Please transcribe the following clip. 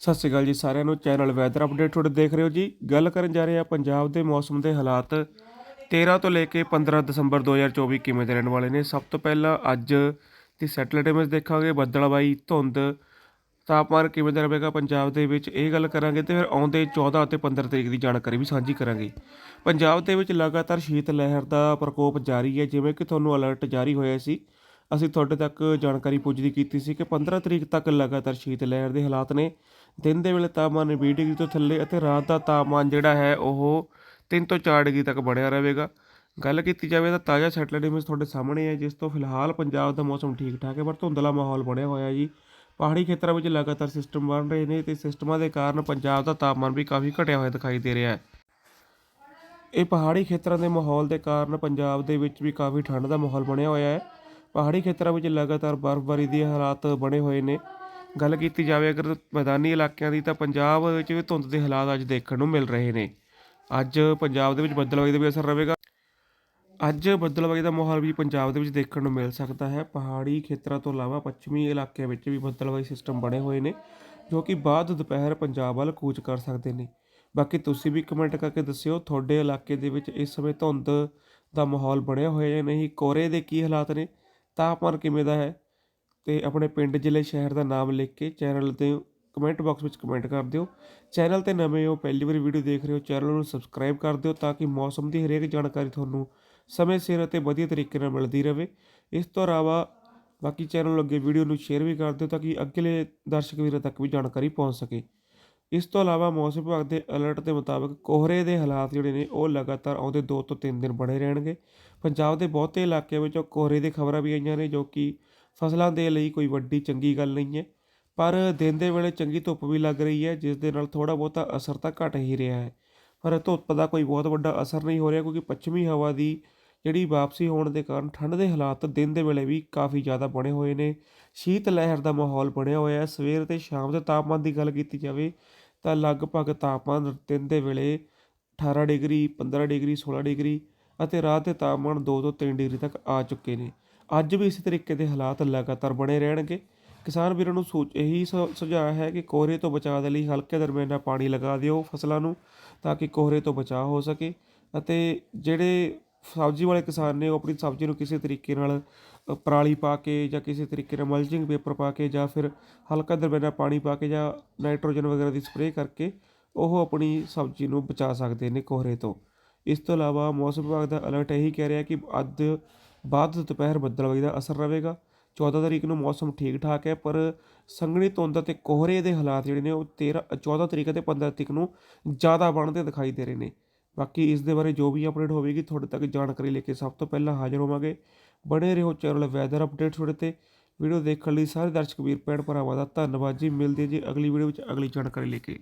ਸਤਿ ਸ਼੍ਰੀ ਅਕਾਲ ਜੀ ਸਾਰਿਆਂ ਨੂੰ। ਚੈਨਲ ਵੈਦਰ ਅਪਡੇਟ ਤੁਹਾਡੇ ਦੇਖ ਰਹੇ ਹੋ ਜੀ। ਗੱਲ ਕਰਨ ਜਾ ਰਹੇ ਹਾਂ ਪੰਜਾਬ ਦੇ ਮੌਸਮ ਦੇ ਹਾਲਾਤ। 13 ਤੋਂ ਲੈ ਕੇ 15 ਦਸੰਬਰ 2024 ਕਿਵੇਂ ਦੇ ਰਹਿਣ ਵਾਲੇ ਨੇ? ਸਭ ਤੋਂ ਪਹਿਲਾਂ ਅੱਜ ਦੀ ਸੈਟਲਾਈਟ ਇਮੇਜ ਦੇਖਾਂਗੇ। ਬੱਦਲਬਾਈ, ਧੁੰਦ, ਤਾਪਮਾਨ ਕਿਵੇਂ ਦਾ ਰਹੇਗਾ ਪੰਜਾਬ ਦੇ ਵਿੱਚ ਇਹ ਗੱਲ ਕਰਾਂਗੇ ਤੇ ਫਿਰ ਆਉਂਦੇ 14 ਅਤੇ 15 ਤਰੀਕ ਦੀ ਜਾਣਕਾਰੀ ਵੀ ਸਾਂਝੀ ਕਰਾਂਗੇ। ਪੰਜਾਬ ਦੇ ਵਿੱਚ ਲਗਾਤਾਰ ਸ਼ੀਤ ਲਹਿਰ ਦਾ ਪ੍ਰਕੋਪ ਜਾਰੀ ਹੈ, ਜਿਵੇਂ ਕਿ ਤੁਹਾਨੂੰ ਅਲਰਟ ਜਾਰੀ ਹੋਇਆ ਸੀ। ਅਸੀਂ ਤੁਹਾਡੇ ਤੱਕ ਜਾਣਕਾਰੀ ਪੁੱਜਦੀ ਕੀਤੀ ਸੀ ਕਿ 15 ਤਰੀਕ ਤੱਕ ਲਗਾਤਾਰ ਸ਼ੀਤ ਲਹਿਰ ਦੇ ਹਾਲਾਤ ਨੇ। ਦਿਨ ਦੇ ਵੇਲੇ ਤਾਪਮਾਨ 20 ਡਿਗਰੀ ਤੋਂ ਥੱਲੇ ਅਤੇ ਰਾਤ ਦਾ ਤਾਪਮਾਨ ਜਿਹੜਾ ਹੈ ਉਹ 3 ਤੋਂ 4 ਡਿਗਰੀ ਤੱਕ ਬਣਿਆ ਰਹੇਗਾ। ਗੱਲ ਕੀਤੀ ਜਾਵੇ ਤਾਂ ਤਾਜ਼ਾ ਸੈਟਲਾਈਟ ਇਮੇਜ ਤੁਹਾਡੇ ਸਾਹਮਣੇ ਹੈ, ਜਿਸ ਤੋਂ ਫਿਲਹਾਲ ਪੰਜਾਬ ਦਾ ਮੌਸਮ ਠੀਕ ਠਾਕ ਹੈ, ਪਰ ਧੁੰਦਲਾ ਮਾਹੌਲ ਬਣਿਆ ਹੋਇਆ ਜੀ। ਪਹਾੜੀ ਖੇਤਰਾਂ ਵਿੱਚ ਲਗਾਤਾਰ ਸਿਸਟਮ ਬਣ ਰਹੇ ਨੇ ਤੇ ਸਿਸਟਮਾਂ ਦੇ ਕਾਰਨ ਪੰਜਾਬ ਦਾ ਤਾਪਮਾਨ ਵੀ ਕਾਫੀ ਘਟਿਆ ਹੋਇਆ ਦਿਖਾਈ ਦੇ ਰਿਹਾ ਹੈ। ਇਹ ਪਹਾੜੀ ਖੇਤਰਾਂ ਦੇ ਮਾਹੌਲ ਦੇ ਕਾਰਨ ਪੰਜਾਬ ਦੇ ਵਿੱਚ ਵੀ ਕਾਫੀ ਠੰਡ ਦਾ ਮਾਹੌਲ ਬਣਿਆ ਹੋਇਆ ਹੈ। ਪਹਾੜੀ ਖੇਤਰਾਂ ਵਿੱਚ ਲਗਾਤਾਰ ਬਰਫ਼ਬਾਰੀ ਦੇ ਹਾਲਾਤ ਬਣੇ ਹੋਏ ਨੇ। ਗੱਲ ਕੀਤੀ ਜਾਵੇ ਅਗਰ ਮੈਦਾਨੀ ਇਲਾਕਿਆਂ ਦੀ ਤਾਂ ਪੰਜਾਬ ਵਿੱਚ ਵੀ ਧੁੰਦ ਦੇ ਹਾਲਾਤ ਅੱਜ ਦੇਖਣ ਨੂੰ ਮਿਲ ਰਹੇ ਨੇ। ਅੱਜ ਪੰਜਾਬ ਦੇ ਵਿੱਚ ਬੱਦਲਬਾਈ ਦਾ ਵੀ ਅਸਰ ਰਹੇਗਾ ਅੱਜ ਬੱਦਲਬਾਈ ਦਾ ਮਾਹੌਲ ਵੀ ਪੰਜਾਬ ਦੇ ਵਿੱਚ ਦੇਖਣ ਨੂੰ ਮਿਲ ਸਕਦਾ ਹੈ। ਪਹਾੜੀ ਖੇਤਰਾਂ ਤੋਂ ਇਲਾਵਾ ਪੱਛਮੀ ਇਲਾਕਿਆਂ ਵਿੱਚ ਵੀ ਬੱਦਲਬਾਈ ਸਿਸਟਮ ਬਣੇ ਹੋਏ ਨੇ, ਜੋ ਕਿ ਬਾਅਦ ਦੁਪਹਿਰ ਪੰਜਾਬ ਵੱਲ ਕੂਚ ਕਰ ਸਕਦੇ ਨੇ। ਬਾਕੀ ਤੁਸੀਂ ਵੀ ਕਮੈਂਟ ਕਰਕੇ ਦੱਸਿਓ, ਤੁਹਾਡੇ ਇਲਾਕੇ ਦੇ ਵਿੱਚ ਇਸ ਸਮੇਂ ਧੁੰਦ ਦਾ ਮਾਹੌਲ ਬਣਿਆ ਹੋਇਆ ਜਾਂ ਨਹੀਂ? ਕੋਰੇ ਦੇ ਕੀ ਹਾਲਾਤ ਨੇ? ਤਾਪਮਾਨ ਕਿਵੇਂ ਦਾ ਹੈ? ਤੇ ਆਪਣੇ ਪਿੰਡ, ਜ਼ਿਲ੍ਹੇ, ਸ਼ਹਿਰ ਦਾ ਨਾਮ ਲਿਖ ਕੇ ਚੈਨਲ ਤੇ ਕਮੈਂਟ ਬਾਕਸ ਵਿੱਚ ਕਮੈਂਟ ਕਰ ਦਿਓ। ਚੈਨਲ ਤੇ ਨਵੇਂ ਹੋ, ਪਹਿਲੀ ਵਾਰੀ ਵੀਡੀਓ ਦੇਖ ਰਹੇ ਹੋ, ਚੈਨਲ ਨੂੰ ਸਬਸਕ੍ਰਾਈਬ ਕਰ ਦਿਓ ਤਾਂ ਕਿ ਮੌਸਮ ਦੀ ਹਰੇਕ ਜਾਣਕਾਰੀ ਤੁਹਾਨੂੰ ਸਮੇਂ ਸਿਰ ਅਤੇ ਵਧੀਆ ਤਰੀਕੇ ਨਾਲ ਮਿਲਦੀ ਰਹੇ। ਇਸ ਤੋਂ ਇਲਾਵਾ ਬਾਕੀ ਚੈਨਲ ਅੱਗੇ ਵੀਡੀਓ ਨੂੰ ਸ਼ੇਅਰ ਵੀ ਕਰ ਦਿਓ ਤਾਂ ਕਿ ਅਗਲੇ ਦਰਸ਼ਕ ਵੀਰਾਂ ਤੱਕ ਵੀ ਜਾਣਕਾਰੀ ਪਹੁੰਚ ਸਕੇ। ਇਸ ਤੋਂ ਇਲਾਵਾ ਮੌਸਮ ਵਿਭਾਗ ਦੇ ਅਲਰਟ ਦੇ ਮੁਤਾਬਕ ਕੋਹਰੇ ਦੇ ਹਾਲਾਤ ਜਿਹੜੇ ਨੇ, ਉਹ ਲਗਾਤਾਰ ਆਉਂਦੇ 2 ਤੋਂ 3 ਦਿਨ ਬਣੇ ਰਹਿਣਗੇ। ਪੰਜਾਬ ਦੇ ਬਹੁਤੇ ਇਲਾਕਿਆਂ ਵਿੱਚ ਕੋਹਰੇ ਦੀ ਖਬਰਾਂ ਵੀ ਆਈਆਂ ਨੇ, ਜੋ ਕਿ ਫਸਲਾਂ ਦੇ ਲਈ ਕੋਈ ਵੱਡੀ ਚੰਗੀ ਗੱਲ ਨਹੀਂ ਹੈ। ਪਰ ਦਿਨ ਦੇ ਵੇਲੇ ਚੰਗੀ ਧੁੱਪ ਵੀ ਲੱਗ ਰਹੀ ਹੈ, ਜਿਸ ਦੇ ਨਾਲ ਥੋੜਾ ਬਹੁਤਾ ਅਸਰ ਤਾਂ ਘਟ ਹੀ ਰਿਹਾ ਹੈ। ਪਰ ਧੁੱਪ ਦਾ ਕੋਈ ਬਹੁਤ ਵੱਡਾ ਅਸਰ ਨਹੀਂ ਹੋ ਰਿਹਾ, ਕਿਉਂਕਿ ਪੱਛਮੀ ਹਵਾ ਦੀ ਜਿਹੜੀ ਵਾਪਸੀ ਹੋਣ ਦੇ ਕਾਰਨ ਠੰਡ ਦੇ ਹਾਲਾਤ ਦਿਨ ਦੇ ਵੇਲੇ ਵੀ ਕਾਫੀ ਜ਼ਿਆਦਾ ਬਣੇ ਹੋਏ ਨੇ। ਸ਼ੀਤ ਲਹਿਰ ਦਾ ਮਾਹੌਲ ਬਣਿਆ ਹੋਇਆ ਹੈ। ਸਵੇਰ ਤੇ ਸ਼ਾਮ ਦੇ ਤਾਪਮਾਨ ਦੀ ਗੱਲ ਕੀਤੀ ਜਾਵੇ ਤਾਂ ਲਗਭਗ ਤਾਪਮਾਨ ਦਿਨ ਦੇ ਵੇਲੇ 18 ਡਿਗਰੀ 15 ਡਿਗਰੀ 16 ਡਿਗਰੀ ਅਤੇ ਰਾਤ ਦੇ ਤਾਪਮਾਨ 2 ਤੋਂ 3 ਡਿਗਰੀ ਤੱਕ ਆ ਚੁੱਕੇ ਨੇ। ਅੱਜ ਵੀ ਇਸੇ ਤਰੀਕੇ ਦੇ ਹਾਲਾਤ ਲਗਾਤਾਰ ਬਣੇ ਰਹਿਣਗੇ। ਕਿਸਾਨ ਵੀਰਾਂ ਨੂੰ ਸੋਚ ਇਹੀ ਸੁ- ਸੁਝਾਅ ਹੈ ਕਿ ਕੋਹਰੇ ਤੋਂ ਬਚਾਅ ਦੇ ਲਈ ਹਲਕੇ ਦਰਮਿਆਨਾ ਪਾਣੀ ਲਗਾ ਦਿਓ ਫਸਲਾਂ ਨੂੰ ਤਾਂ ਕਿ ਕੋਹਰੇ ਤੋਂ ਬਚਾਅ ਹੋ ਸਕੇ ਅਤੇ ਜਿਹੜੇ ਸਬਜ਼ੀ ਵਾਲੇ ਕਿਸਾਨ ਨੇ ਉਹ ਆਪਣੀ ਸਬਜ਼ੀ ਨੂੰ ਕਿਸੇ ਤਰੀਕੇ ਨਾਲ ਪਰਾਲੀ ਪਾ ਕੇ ਜਾਂ ਕਿਸੇ ਤਰੀਕੇ ਨਾਲ ਮਲਚਿੰਗ ਪੇਪਰ ਪਾ ਕੇ ਜਾਂ ਫਿਰ ਹਲਕਾ ਦਰਮਿਆਨਾ ਪਾਣੀ ਪਾ ਕੇ ਜਾਂ ਨਾਈਟ੍ਰੋਜਨ ਵਗੈਰਾ ਦੀ ਸਪਰੇਅ ਕਰਕੇ ਉਹ ਆਪਣੀ ਸਬਜ਼ੀ ਨੂੰ ਬਚਾ ਸਕਦੇ ਨੇ ਕੋਹਰੇ ਤੋਂ। ਇਸ ਤੋਂ ਇਲਾਵਾ ਮੌਸਮ ਵਿਭਾਗ ਦਾ ਅਲਰਟ ਇਹੀ ਕਹਿ ਰਿਹਾ ਕਿ ਅੱਜ ਬਾਅਦ ਦੁਪਹਿਰ ਬੱਦਲਬਾਈ ਦਾ ਅਸਰ ਰਹੇਗਾ। 14 ਤਰੀਕ ਨੂੰ ਮੌਸਮ ਠੀਕ ਠਾਕ ਹੈ, ਪਰ ਸੰਘਣੀ ਧੁੰਦ ਅਤੇ ਕੋਹਰੇ ਦੇ ਹਾਲਾਤ ਜਿਹੜੇ ਨੇ ਉਹ 13 14 ਤਰੀਕ ਅਤੇ 15 ਤਰੀਕ ਨੂੰ ਜ਼ਿਆਦਾ ਬਣਦੇ ਦਿਖਾਈ ਦੇ ਰਹੇ ਨੇ। ਬਾਕੀ ਇਸ ਦੇ ਬਾਰੇ ਜੋ ਵੀ ਅਪਡੇਟ ਹੋਵੇਗੀ, ਤੁਹਾਡੇ ਤੱਕ ਜਾਣਕਾਰੀ ਲੈ ਕੇ ਸਭ ਤੋਂ ਪਹਿਲਾਂ ਹਾਜ਼ਰ ਹੋਵਾਂਗੇ। ਬਣੇ ਰਹੋ ਚੈਨਲ ਵੈਦਰ ਅਪਡੇਟਸ ਤੁਹਾਡੇ ਤੇ। ਵੀਡੀਓ ਦੇਖਣ ਲਈ ਸਾਰੇ ਦਰਸ਼ਕ ਵੀਰ, ਭੈਣ ਭਰਾਵਾਂ ਦਾ ਧੰਨਵਾਦ ਜੀ। ਮਿਲਦੇ ਜੀ ਅਗਲੀ ਵੀਡੀਓ ਵਿੱਚ ਅਗਲੀ ਜਾਣਕਾਰੀ ਲੈ ਕੇ।